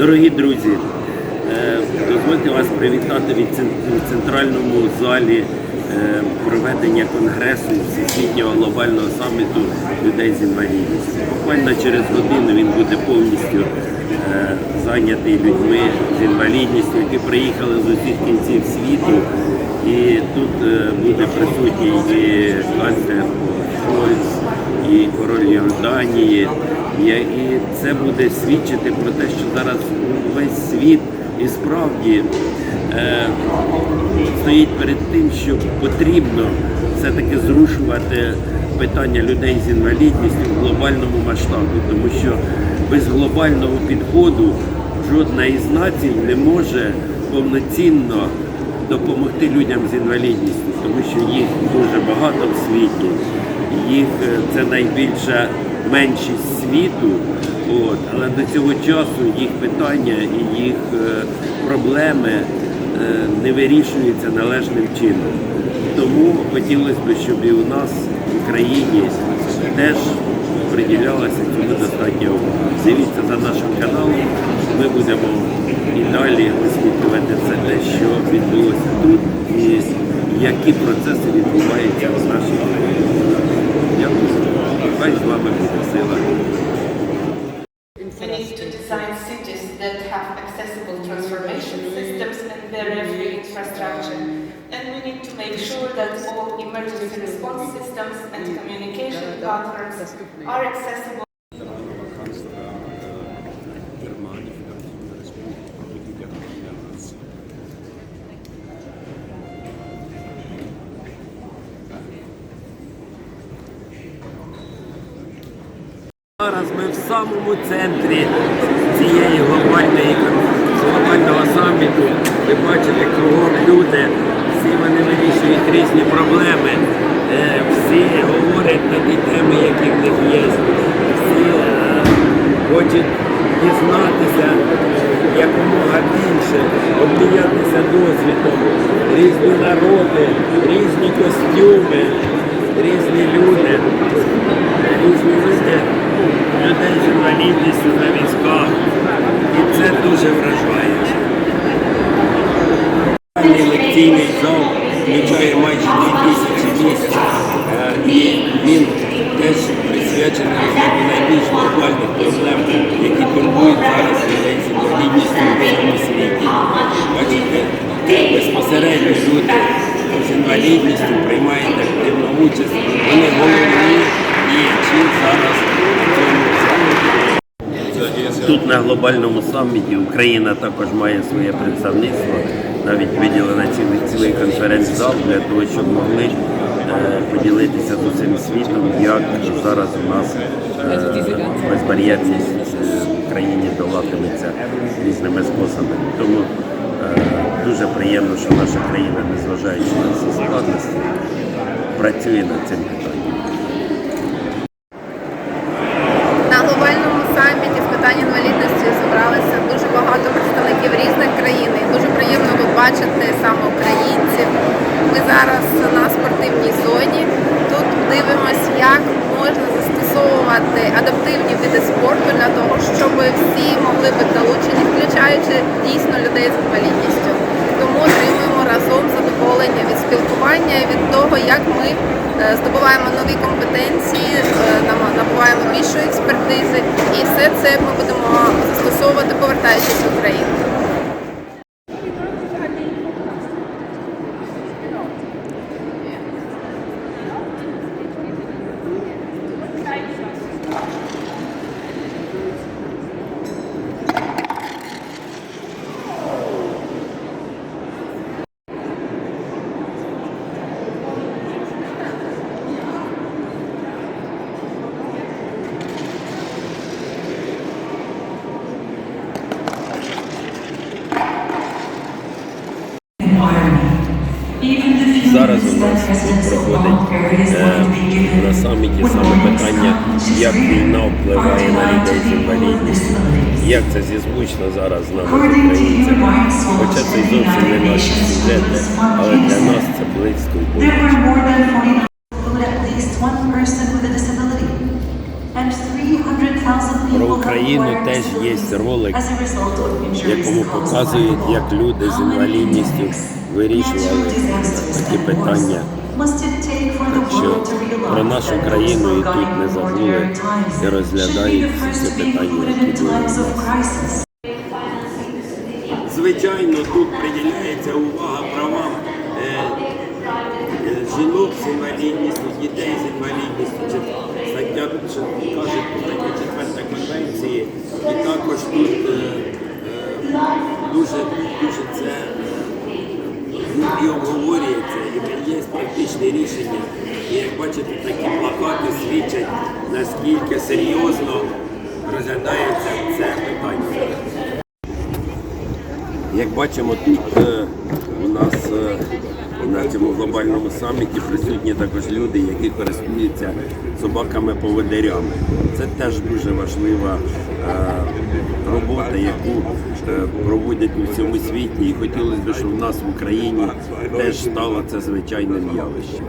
Дорогі друзі, е, дозвольте вас привітати від центральному залі е, проведення конгресу Всесвітнього глобального саміту людей з інвалідністю. Буквально через годину він буде повністю е, зайнятий людьми з інвалідністю, які приїхали з усіх кінців світу. І тут буде присутній і канцлер Шольц, і король Йорданії. І це буде свідчити про те, що зараз весь світ і справді е, стоїть перед тим, що потрібно все-таки зрушувати питання людей з інвалідністю в глобальному масштабі, тому що без глобального підходу жодна із націй не може повноцінно допомогти людям з інвалідністю, тому що їх дуже багато в світі, їх е, це найбільша меншість світу. От, але до цього часу їх питання і їх е, проблеми е, не вирішуються належним чином. Тому хотілося б, щоб і у нас в Україні теж приділялося цьому достатньо уваги. Дивіться за нашим каналом. Ми будемо і далі висвітлювати все те, що відбулося тут, і які процеси відбуваються в нашій країні. Дякую. Хай з вами буде сила. We need to design cities that have accessible transformation systems and barrier-free infrastructure. And we need to make sure that all emergency response systems and communication platforms are accessible. В самому центрі цієї глобальної глобального саміту. Ви бачите, кругом люди, всі вони вирішують різні проблеми, е, всі говорять на ті теми, які в них є. Всі е, хочуть дізнатися якомога більше, обмінятися досвідом. Різні народи, різні костюми, різні люди, різні люди людей з інвалідністю на візках. І це дуже вражає. Цей лекційний зал включає майже 2000 місць. Е, І він теж присвячений розгляду найбільш глобальних проблем, які турбують зараз людей з інвалідністю у всьому світі. Бачите, безпосередньо люди з інвалідністю приймають активну участь. Вони головні діячі зараз у цьому Тут на глобальному саміті Україна також має своє представництво. Навіть виділена цілий, конференц-зал для того, щоб могли е, поділитися з усім світом, як зараз у нас безбар'єрність е, в Україні долатиметься різними способами. Тому е, дуже приємно, що наша країна, незважаючи на всі складності, працює над цим питанням. На глобальному саміті з питань інвалідності зібралися дуже багато представників різних країн. І дуже приємно тут бачити саме українців. Ми зараз на спортивній зоні. Тут дивимося, як можна застосовувати адаптивні види спорту для того, щоб всі могли бути долучені, включаючи дійсно людей з інвалідністю. Тому отримуємо разом задоволення від спілкування від того, як ми е, здобуваємо нові компетенції, е, набуваємо більшої експертизи, і все це ми будемо застосовувати, повертаючись в Україну. Зараз у нас тут проходить е, на саміті саме питання, як війна впливає на людей з інвалідністю, як це зізвучно зараз з нами українцями. Хоча це зовсім не наші сюжети, але для нас це близько Україну теж є ролик, в якому показують, як люди з інвалідністю вирішували такі питання. Так що про нашу країну і тут не забули і розглядають всі ці питання, які були. Звичайно, тут приділяється увага правам е, е, жінок з інвалідністю, дітей з інвалідністю. Стаття каже стаття 4 конвенції, і також тут е, е, дуже, дуже це е, і обговорюється, і є практичні рішення. І як бачите, такі плакати свідчать, наскільки серйозно розглядається це питання. Як бачимо, тут у нас на цьому глобальному саміті присутні також люди, які користуються собаками-поводирями. Це теж дуже важлива е, робота, яку е, проводять у всьому світі. І хотілося б, щоб в нас в Україні теж стало це звичайним явищем.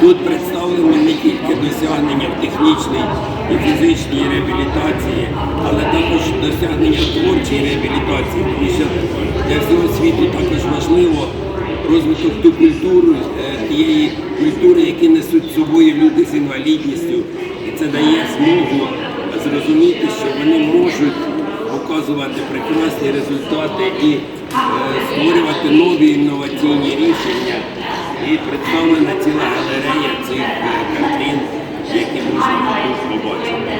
Тут представлені не тільки досягнення в технічній і фізичній реабілітації, але також досягнення творчої реабілітації, тому що для всього світу також важливо розвиток ту культуру, е, тієї культури, які несуть з собою люди з інвалідністю. І це дає змогу зрозуміти, що вони можуть показувати прекрасні результати і е, створювати нові інноваційні рішення. І представлена ціла галерея цих е, картин, які можна тут побачити.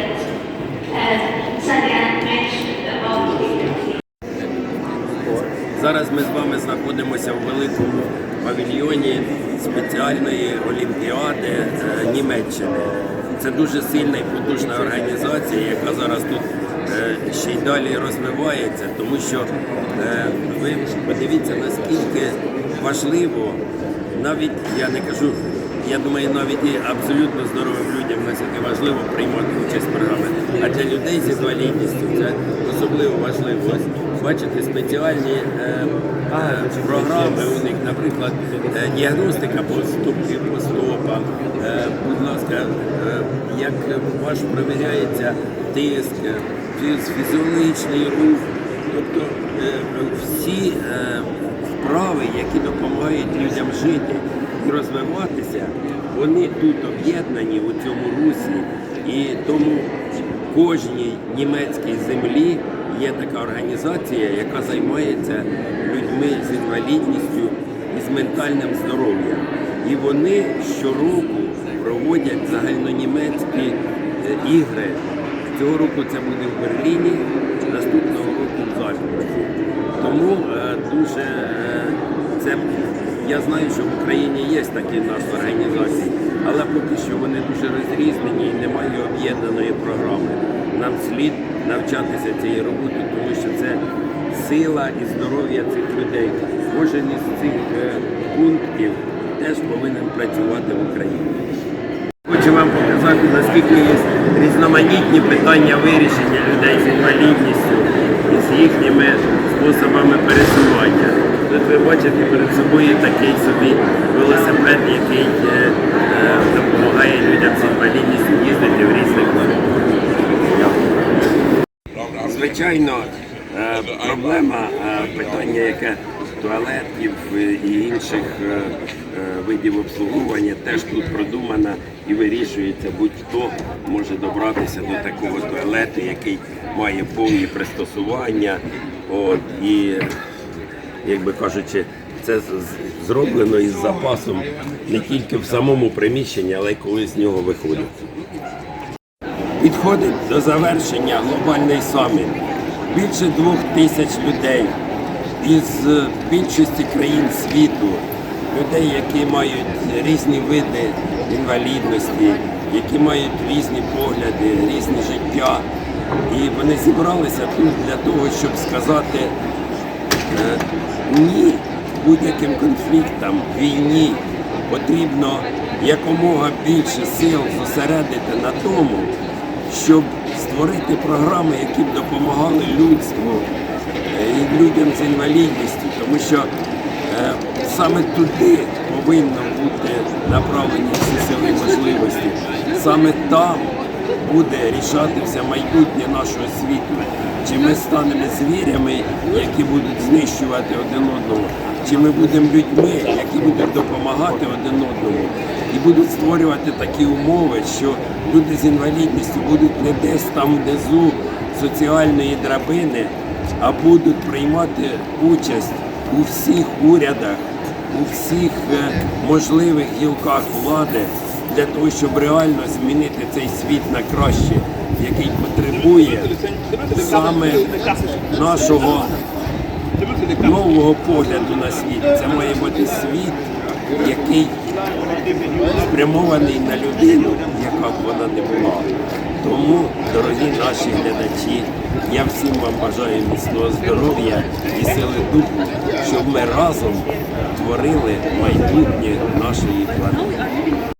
Зараз ми з вами знаходимося в великому павільйоні спеціальної олімпіади е, Німеччини. Це дуже сильна і потужна організація, яка зараз тут е, ще й далі розвивається, тому що е, ви подивіться, наскільки важливо, навіть я не кажу, я думаю, навіть і абсолютно здоровим людям наскільки важливо приймати участь в програмі. А для людей з інвалідністю це особливо важливо. Ось бачите, спеціальні е, програми у них, наприклад, е, діагностика по ступці, по стопам. Е, будь ласка, е, як ваш провіряється тиск, фіз- фізіологічний рух, тобто е, всі е, вправи, які допомагають людям жити і розвиватися, вони тут об'єднані у цьому русі. І тому в кожній німецькій землі є така організація, яка займається людьми з інвалідністю і з ментальним здоров'ям. І вони щороку проводять загальнонімецькі е, ігри. Цього року це буде в Берліні, наступного року в Зальцбурзі. Тому е, дуже е, це я знаю, що в Україні є такі в організації, але поки що вони дуже розрізнені і немає об'єднаної програми. Нам слід навчатися цієї роботи, тому що це сила і здоров'я цих людей. Кожен із цих е, пунктів теж повинен працювати в Україні. Хочу вам показати, наскільки є різноманітні питання вирішення людей з інвалідністю з їхніми способами пересування. Тут ви бачите перед собою такий собі велосипед, який е, е, допомагає людям з інвалідністю їздити в різних маршрутах. Звичайно, е, проблема питання, яке туалетів і інших видів обслуговування теж тут продумана і вирішується. Будь-хто може добратися до такого туалету, який має повні пристосування. От, і, як би кажучи, це зроблено із запасом не тільки в самому приміщенні, але й коли з нього виходить. Підходить до завершення глобальний саміт. Більше двох тисяч людей із е, більшості країн світу, людей, які мають різні види інвалідності, які мають різні погляди, різне життя. І вони зібралися тут для того, щоб сказати е, ні будь-яким конфліктам, війні. Потрібно якомога більше сил зосередити на тому, щоб створити програми, які б допомагали людству е, і людям з інвалідністю, тому що саме туди повинно бути направлені всі сили можливості. Саме там буде рішатися майбутнє нашого світу. Чи ми станемо звірями, які будуть знищувати один одного, чи ми будемо людьми, які будуть допомагати один одному, і будуть створювати такі умови, що люди з інвалідністю будуть не десь там внизу соціальної драбини, а будуть приймати участь у всіх урядах, у всіх е, можливих гілках влади для того, щоб реально змінити цей світ на краще, який потребує саме нашого нового погляду на світ. Це має бути світ, який спрямований на людину, яка б вона не була. Тому, дорогі наші глядачі, я всім вам бажаю міцного здоров'я і сили духу, щоб ми разом творили майбутнє нашої планети.